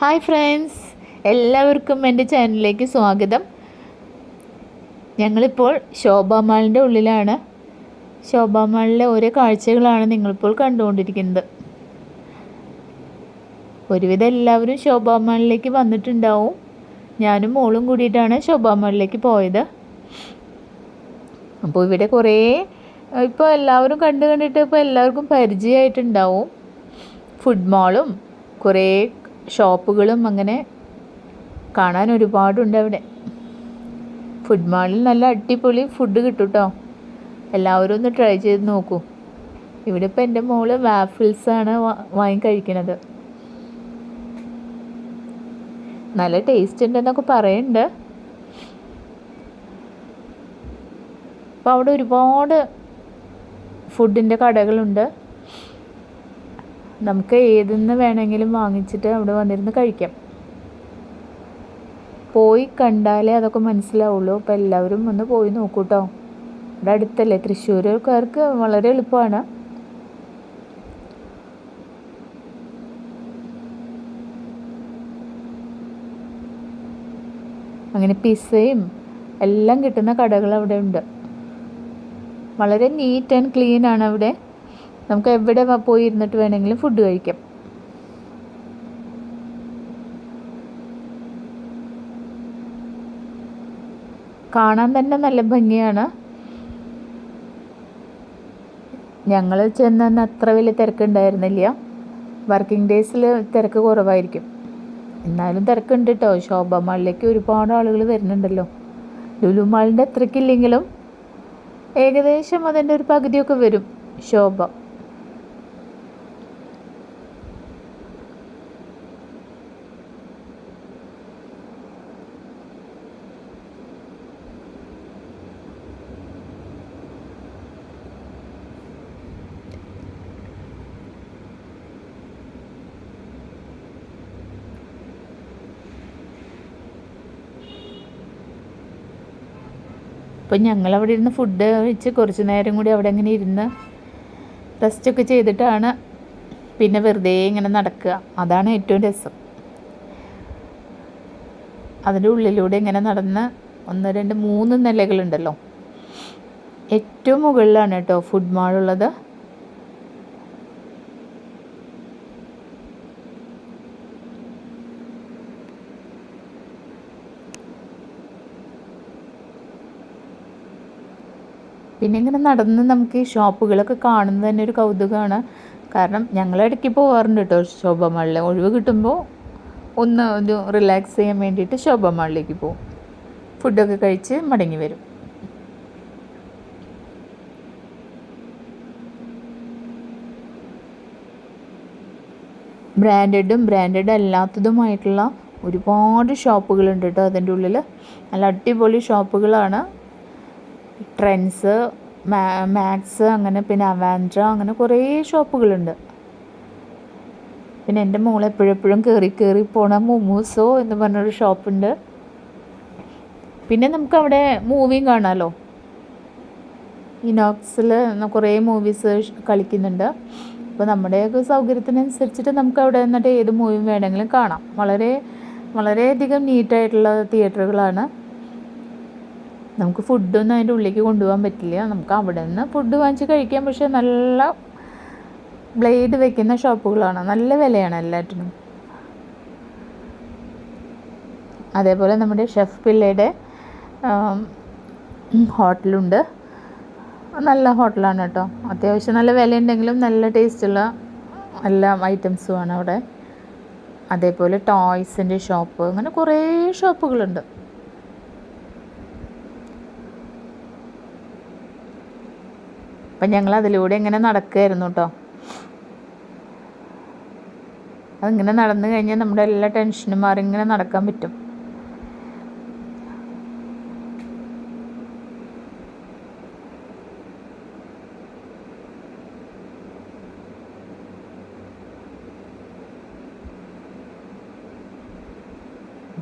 Hi friends എല്ലാവർക്കും എന്റെ ചാനലിലേക്ക് സ്വാഗതം. ഞങ്ങളിപ്പോൾ ശോഭാ മാളിന്റെ ഉള്ളിലാണ്. ശോഭാ മാളിലെ ഓരോ കാഴ്ചകളാണ് നിങ്ങളിപ്പോൾ കണ്ടുകൊണ്ടിരിക്കുന്നത്. ഒരുവിധം എല്ലാവരും ശോഭാ മാളിലേക്ക് വന്നിട്ടുണ്ടാവും. ഞാനും മോളും കൂടിയിട്ടാണ് ശോഭാ മാളിലേക്ക് പോയത്. അപ്പോൾ ഇവിടെ കുറേ ഇപ്പോൾ എല്ലാവരും കണ്ടു കണ്ടിട്ട് ഇപ്പോൾ എല്ലാവർക്കും പരിചയമായിട്ടുണ്ടാവും. ഫുഡ് മാളും കുറേ ഷോപ്പുകളും അങ്ങനെ കാണാൻ ഒരുപാടുണ്ട് അവിടെ. ഫുഡ് മാളിൽ നല്ല അടിപൊളി ഫുഡ് കിട്ടും കേട്ടോ എല്ലാവരും ഒന്ന് ട്രൈ ചെയ്ത് നോക്കൂ. ഇവിടെ ഇപ്പോൾ എന്റെ മോൾ വാഫിൾസാണ് വാങ്ങി കഴിക്കുന്നത് നല്ല ടേസ്റ്റ് ഉണ്ടെന്നൊക്കെ പറയുന്നുണ്ട് അപ്പോൾ അവിടെ ഒരുപാട് ഫുഡിന്റെ കടകളുണ്ട്. നമുക്ക് ഏതെന്ന് വേണമെങ്കിലും വാങ്ങിച്ചിട്ട് അവിടെ വന്നിരുന്ന് കഴിക്കാം. പോയി കണ്ടാലേ അതൊക്കെ മനസ്സിലാവുള്ളൂ. അപ്പോൾ എല്ലാവരും ഒന്ന് പോയി നോക്കൂട്ടോ. ഇവിടെ അടുത്തല്ലേ? തൃശ്ശൂർക്കാർക്ക് വളരെ എളുപ്പമാണ്. അങ്ങനെ പിസ്സയും എല്ലാം കിട്ടുന്ന കടകൾ അവിടെ ഉണ്ട്. വളരെ നീറ്റ് ആൻഡ് ക്ലീൻ ആണ് അവിടെ. നമുക്ക് എവിടെ പോയി ഇരുന്നിട്ട് വേണമെങ്കിലും ഫുഡ് കഴിക്കാം. കാണാൻ തന്നെ നല്ല ഭംഗിയാണ്. ഞങ്ങൾ ചെന്ന അത്ര വലിയ തിരക്കുണ്ടായിരുന്നില്ല. വർക്കിംഗ് ഡേയ്സിൽ തിരക്ക് കുറവായിരിക്കും. എന്നാലും തിരക്കുണ്ട് കേട്ടോ ശോഭ മാളിലേക്ക് ഒരുപാട് ആളുകൾ വരുന്നുണ്ടല്ലോ. ലുലു മാളിന്റെ അത്രയ്ക്കില്ലെങ്കിലും ഏകദേശം അതിന്റെ ഒരു പകുതിയൊക്കെ വരും. ശോഭ. അപ്പം ഞങ്ങൾ അവിടെ ഇരുന്ന് ഫുഡ് കഴിച്ച് കുറച്ച് നേരം കൂടി അവിടെ ഇങ്ങനെ ഇരുന്ന് റെസ്റ്റൊക്കെ ചെയ്തിട്ടാണ് പിന്നെ വെറുതെ ഇങ്ങനെ നടക്കുക. അതാണ് ഏറ്റവും രസം. അതിന്റെ ഉള്ളിലൂടെ ഇങ്ങനെ നടന്ന് ഒന്ന് രണ്ട് മൂന്ന് നിലകളുണ്ടല്ലോ. ഏറ്റവും മുകളിലാണ് കേട്ടോ ഫുഡ് മാളുള്ളത് പിന്നെ ഇങ്ങനെ നടന്ന് നമുക്ക് ഷോപ്പുകളൊക്കെ കാണുന്നത് തന്നെ ഒരു കൗതുകമാണ്. കാരണം ഞങ്ങൾ ഇടയ്ക്ക് പോകാറുണ്ട് കേട്ടോ ശോഭമാളിൽ ഒഴിവ് കിട്ടുമ്പോൾ ഒന്ന് ഒരു റിലാക്സ് ചെയ്യാൻ വേണ്ടിയിട്ട് ശോഭമാളിലേക്ക് പോകും ഫുഡൊക്കെ കഴിച്ച് മടങ്ങി വരും. ബ്രാൻഡഡും ബ്രാൻഡഡ് അല്ലാത്തതുമായിട്ടുള്ള ഒരുപാട് ഷോപ്പുകളുണ്ട് കേട്ടോ അതിന്റെ ഉള്ളിൽ നല്ല അടിപൊളി ഷോപ്പുകളാണ്. ട്രെൻഡ്സ് മാക്സ് അങ്ങനെ പിന്നെ അവാൻഡ്ര അങ്ങനെ കുറേ ഷോപ്പുകളുണ്ട്. പിന്നെ എന്റെ മോൾ എപ്പോഴെപ്പോഴും കയറി കയറി പോണ മൊമൂസോ എന്ന് പറഞ്ഞൊരു ഷോപ്പുണ്ട്. പിന്നെ നമുക്ക് അവിടെ മൂവിയും കാണാമല്ലോ ഇനോക്സിൽ കുറേ മൂവീസ് കളിക്കുന്നുണ്ട്. അപ്പോൾ നമ്മുടെയൊക്കെ സൗകര്യത്തിനനുസരിച്ചിട്ട് നമുക്ക് അവിടെ നിന്നിട്ട് ഏത് മൂവിയും വേണമെങ്കിലും കാണാം. വളരെ വളരെയധികം നീറ്റായിട്ടുള്ള തിയേറ്ററുകളാണ് നമുക്ക് ഫുഡൊന്നും അതിന്റെ ഉള്ളിലേക്ക് കൊണ്ടുപോകാൻ പറ്റില്ല. നമുക്ക് അവിടെ നിന്ന് ഫുഡ് വാങ്ങിച്ച് കഴിക്കാം. പക്ഷേ നല്ല ബ്ലേഡ് വെക്കുന്ന ഷോപ്പുകളാണ് നല്ല വിലയാണ് എല്ലാറ്റിനും. അതേപോലെ നമ്മുടെ ഷെഫ് പിള്ളയുടെ ഹോട്ടലുണ്ട്. നല്ല ഹോട്ടലാണ് കേട്ടോ. അത്യാവശ്യം നല്ല വിലയുണ്ടെങ്കിലും നല്ല ടേസ്റ്റുള്ള എല്ലാ ഐറ്റംസുമാണ് അവിടെ. അതേപോലെ ടോയ്സിന്റെ ഷോപ്പ് അങ്ങനെ കുറേ ഷോപ്പുകളുണ്ട് അപ്പം ഞങ്ങൾ അതിലൂടെ ഇങ്ങനെ നടക്കുകയായിരുന്നു കേട്ടോ അതിങ്ങനെ നടന്നു കഴിഞ്ഞാൽ നമ്മുടെ എല്ലാ ടെൻഷനും മാറി ഇങ്ങനെ നടക്കാൻ പറ്റും.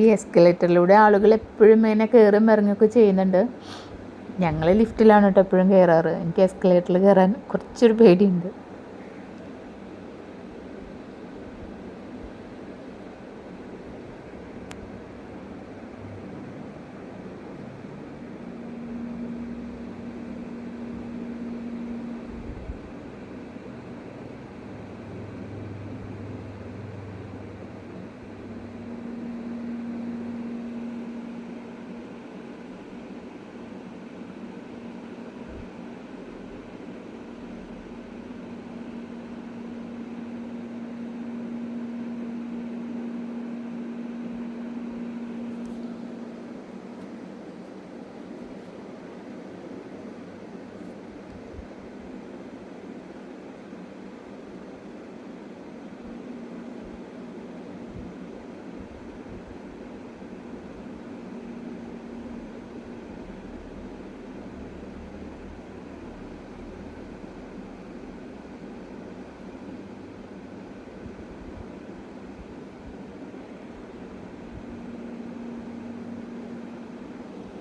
ഈ എസ്കലേറ്ററിലൂടെ ആളുകൾ എപ്പോഴും ഇങ്ങനെ കയറും ഇറങ്ങുകയൊക്കെ ചെയ്യുന്നുണ്ട്. ഞങ്ങൾ ലിഫ്റ്റിലാണ് കേട്ടോ എപ്പോഴും കയറാറ് എനിക്ക് എസ്കലേറ്ററിൽ കയറാൻ കുറച്ചൊരു പേടിയുണ്ട്.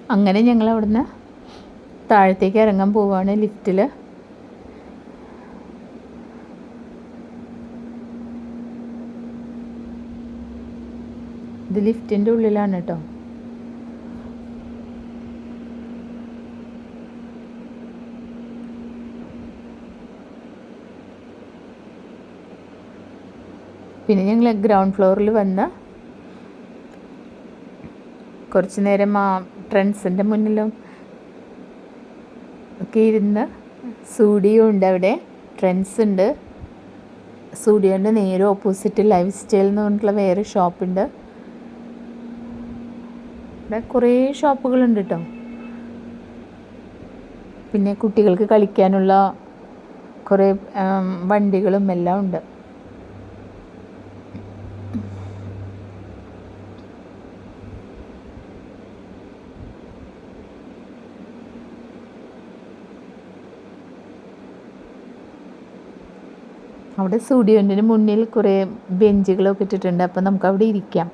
അങ്ങനെ ഞങ്ങൾ അവിടുന്ന് താഴത്തേക്ക് ഇറങ്ങാൻ പോവുകയാണ് ലിഫ്റ്റിൽ ഇത് ലിഫ്റ്റിന്റെ ഉള്ളിലാണ് കേട്ടോ പിന്നെ ഞങ്ങൾ ഗ്രൗണ്ട് ഫ്ലോറിൽ വന്ന് കുറച്ച് നേരം ആ ഫ്രണ്ട്സിന്റെ മുന്നിലും ഒക്കെ ഇരുന്ന് സൂഡിയോ ഉണ്ട് അവിടെ. ട്രെൻഡ്സ് ഉണ്ട്. സൂഡിയോന്റെ നേരെ ഓപ്പോസിറ്റ് ലൈഫ് സ്റ്റൈൽ എന്ന് പറഞ്ഞിട്ടുള്ള വേറെ ഷോപ്പുണ്ട് ഇവിടെ കുറേ ഷോപ്പുകളുണ്ട് കേട്ടോ പിന്നെ കുട്ടികൾക്ക് കളിക്കാനുള്ള കുറേ വണ്ടികളും എല്ലാം ഉണ്ട്. അവിടെ സ്റ്റുഡിയോന്റെ മുന്നിൽ കുറേ ബെഞ്ചുകളൊക്കെ ഇട്ടിട്ടുണ്ട്. അപ്പം നമുക്ക് അവിടെ ഇരിക്കാം.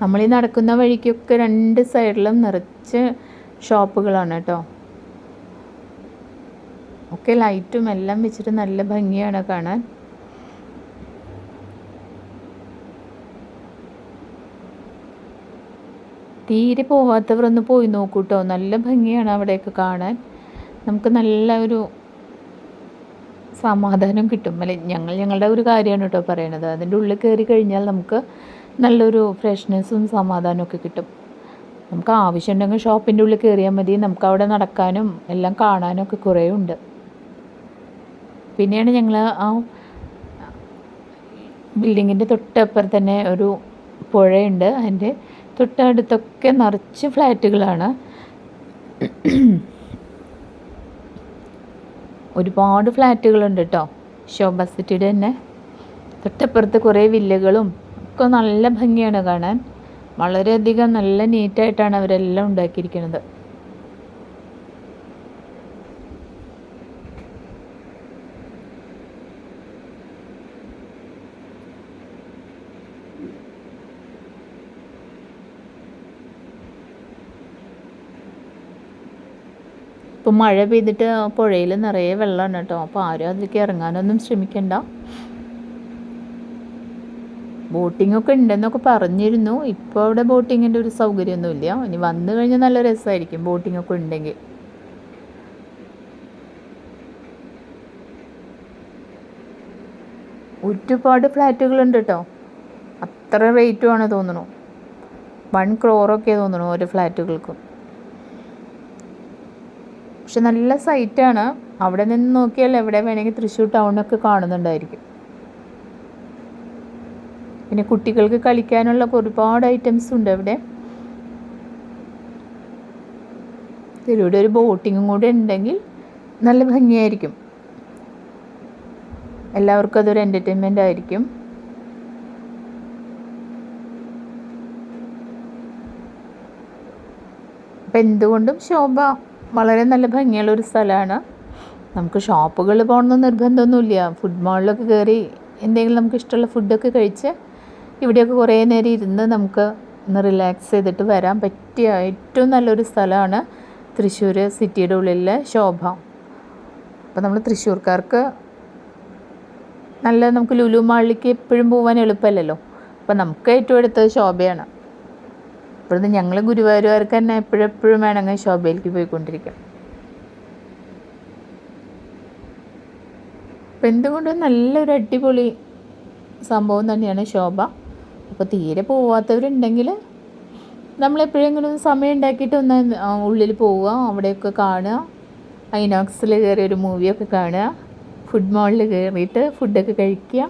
നമ്മൾ ഈ നടക്കുന്ന വഴിക്കൊക്കെ രണ്ട് സൈഡിലും നിറച്ച് ഷോപ്പുകളാണ് കേട്ടോ. ഒക്കെ ലൈറ്റും എല്ലാം വെച്ചിട്ട് നല്ല ഭംഗിയാണ് കാണാൻ. തീരെ പോവാത്തവരൊന്ന് പോയി നോക്കൂട്ടോ. നല്ല ഭംഗിയാണ് അവിടെയൊക്കെ കാണാൻ. നമുക്ക് നല്ല ഒരു സമാധാനം കിട്ടും. അല്ലെ ഞങ്ങൾ ഞങ്ങളുടെ ഒരു കാര്യമാണ് കേട്ടോ പറയണത്. അതിന്റെ ഉള്ളിൽ കയറി കഴിഞ്ഞാൽ നമുക്ക് നല്ലൊരു ഫ്രഷ്നെസ്സും സമാധാനവും ഒക്കെ കിട്ടും. നമുക്ക് ആവശ്യമുണ്ടെങ്കിൽ ഷോപ്പിന്റെ ഉള്ളിൽ കയറിയാൽ മതി. നമുക്ക് അവിടെ നടക്കാനും എല്ലാം കാണാനും ഒക്കെ കുറേ ഉണ്ട്. പിന്നെയാണ് ഞങ്ങൾ ആ ബിൽഡിങ്ങിന്റെ തൊട്ടപ്പുറം തന്നെ ഒരു പുഴയുണ്ട്. അതിന്റെ തൊട്ടടുത്തൊക്കെ നിറച്ച് ഫ്ലാറ്റുകളാണ്. ഒരുപാട് ഫ്ലാറ്റുകളുണ്ട് കേട്ടോ ശോഭ സിറ്റിയുടെ തന്നെ തൊട്ടപ്പുറത്ത് കുറേ വില്ലകളും ഒക്കെ നല്ല ഭംഗിയാണ് കാണാൻ. വളരെയധികം നല്ല നീറ്റായിട്ടാണ് അവരെല്ലാം ഉണ്ടാക്കിയിരിക്കുന്നത്. ഇപ്പം മഴ പെയ്തിട്ട് പുഴയിൽ നിറയെ വെള്ളമാണ് കേട്ടോ. അപ്പോൾ ആരും അതിലേക്ക് ഇറങ്ങാനൊന്നും ശ്രമിക്കണ്ട. ബോട്ടിംഗ് ഒക്കെ ഉണ്ടെന്നൊക്കെ പറഞ്ഞിരുന്നു. ഇപ്പോൾ അവിടെ ബോട്ടിങ്ങിന്റെ ഒരു സൗകര്യമൊന്നുമില്ല. ഇനി വന്നു കഴിഞ്ഞാൽ നല്ല രസമായിരിക്കും ബോട്ടിംഗ് ഒക്കെ ഉണ്ടെങ്കിൽ. ഒരുപാട് ഫ്ലാറ്റുകളുണ്ട് കേട്ടോ. അത്ര റേറ്റുമാണ് തോന്നുന്നു. വൺ ക്രോറൊക്കെ തോന്നുന്നു ഓരോ ഫ്ലാറ്റുകൾക്കും പക്ഷെ നല്ല സൈറ്റാണ്. അവിടെ നിന്ന് നോക്കിയാൽ എവിടെ വേണമെങ്കിൽ തൃശ്ശൂർ ടൗണൊക്കെ കാണുന്നുണ്ടായിരിക്കും. പിന്നെ കുട്ടികൾക്ക് കളിക്കാനുള്ള ഒരുപാട് ഐറ്റംസ് ഉണ്ട് അവിടെ. ഇതിലൂടെ ഒരു ബോട്ടിങ്ങും കൂടെ ഉണ്ടെങ്കിൽ നല്ല ഭംഗിയായിരിക്കും. എല്ലാവർക്കും അതൊരു എന്റർടൈൻമെന്റ് ആയിരിക്കും. അപ്പം എന്തുകൊണ്ടും ശോഭ. വളരെ നല്ല ഭംഗിയുള്ള ഒരു സ്ഥലമാണ്. നമുക്ക് ഷോപ്പുകളിൽ പോകണമെന്ന് നിർബന്ധമൊന്നുമില്ല. ഫുഡ് മാളിലൊക്കെ കയറി എന്തെങ്കിലും നമുക്ക് ഇഷ്ടമുള്ള ഫുഡൊക്കെ കഴിച്ച് ഇവിടെയൊക്കെ കുറേ നേരം ഇരുന്ന് നമുക്ക് ഒന്ന് റിലാക്സ് ചെയ്തിട്ട് വരാൻ പറ്റിയ ഏറ്റവും നല്ലൊരു സ്ഥലമാണ് തൃശ്ശൂർ സിറ്റിയുടെ ഉള്ളിലെ ശോഭ. അപ്പോൾ നമ്മൾ തൃശ്ശൂർക്കാർക്ക് നല്ല നമുക്ക് ലുലു മാളിലേക്ക് എപ്പോഴും പോകാൻ എളുപ്പമല്ലല്ലോ. അപ്പോൾ നമുക്ക് ഏറ്റവും അടുത്തത് ശോഭയാണ്. ഇവിടുന്ന് ഞങ്ങൾ ഗുരുവായൂരുകാർക്ക് തന്നെ എപ്പോഴെപ്പോഴും വേണമെങ്കിൽ ശോഭയിലേക്ക് പോയിക്കൊണ്ടിരിക്കാം അപ്പം എന്തുകൊണ്ടും നല്ലൊരു അടിപൊളി സംഭവം തന്നെയാണ് ശോഭ. അപ്പോൾ തീരെ പോവാത്തവരുണ്ടെങ്കിൽ നമ്മളെപ്പോഴെങ്കിലും സമയം ഉണ്ടാക്കിയിട്ട് ഒന്ന് ഉള്ളിൽ പോവുക അവിടെയൊക്കെ കാണുക ഐനോക്സിൽ കയറി ഒരു മൂവിയൊക്കെ കാണുക ഫുഡ് മാളിൽ കയറിയിട്ട് ഫുഡൊക്കെ കഴിക്കുക.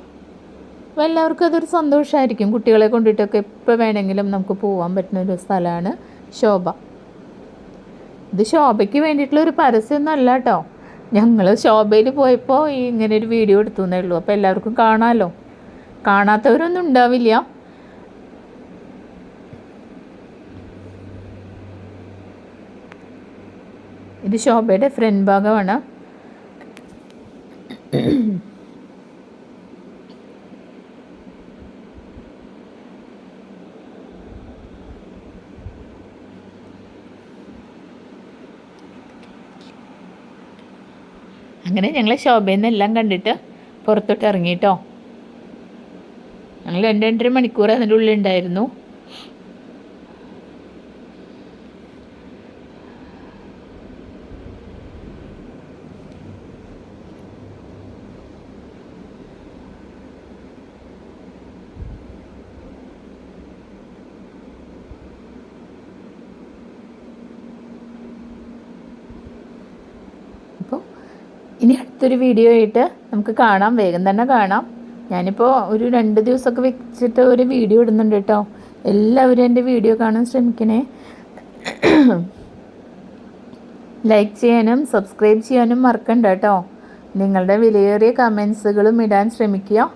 അപ്പോൾ എല്ലാവർക്കും അതൊരു സന്തോഷമായിരിക്കും കുട്ടികളെ കൊണ്ടിട്ടൊക്കെ എപ്പോൾ വേണമെങ്കിലും നമുക്ക് പോകാൻ പറ്റുന്ന ഒരു സ്ഥലമാണ് ശോഭ. ഇത് ശോഭയ്ക്ക് വേണ്ടിയിട്ടുള്ള ഒരു പരസ്യമൊന്നും അല്ല കേട്ടോ ഞങ്ങൾ ശോഭയിൽ പോയപ്പോൾ ഇങ്ങനെ ഒരു വീഡിയോ എടുത്തു എന്നേ ഉള്ളൂ. അപ്പോൾ എല്ലാവർക്കും കാണാമല്ലോ കാണാത്തവരൊന്നും ഉണ്ടാവില്ല. ഇത് ശോഭയുടെ ഫ്രണ്ട് ഭാഗമാണ്. അങ്ങനെ ഞങ്ങൾ ശോഭയിൽ നിന്ന് കണ്ടിട്ട് പുറത്തോട്ട് ഇറങ്ങിയിട്ടോ ഞങ്ങൾ രണ്ട് രണ്ടര മണിക്കൂർ അതിന്റെ ഉള്ളിൽ ഉണ്ടായിരുന്നു അപ്പോൾ ഇനി അടുത്തൊരു വീഡിയോ ആയിട്ട് നമുക്ക് കാണാം. വേഗം തന്നെ കാണാം. ഞാനിപ്പോൾ ഒരു രണ്ട് ദിവസമൊക്കെ വെച്ചിട്ട് ഒരു വീഡിയോ ഇടുന്നുണ്ട് കേട്ടോ. എല്ലാവരും എന്റെ വീഡിയോ കാണാൻ ശ്രമിക്കണേ. ലൈക്ക് ചെയ്യാനും സബ്സ്ക്രൈബ് ചെയ്യാനും മറക്കണ്ട കേട്ടോ. നിങ്ങളുടെ വിലയേറിയ കമൻസുകളും ഇടാൻ ശ്രമിക്കുക.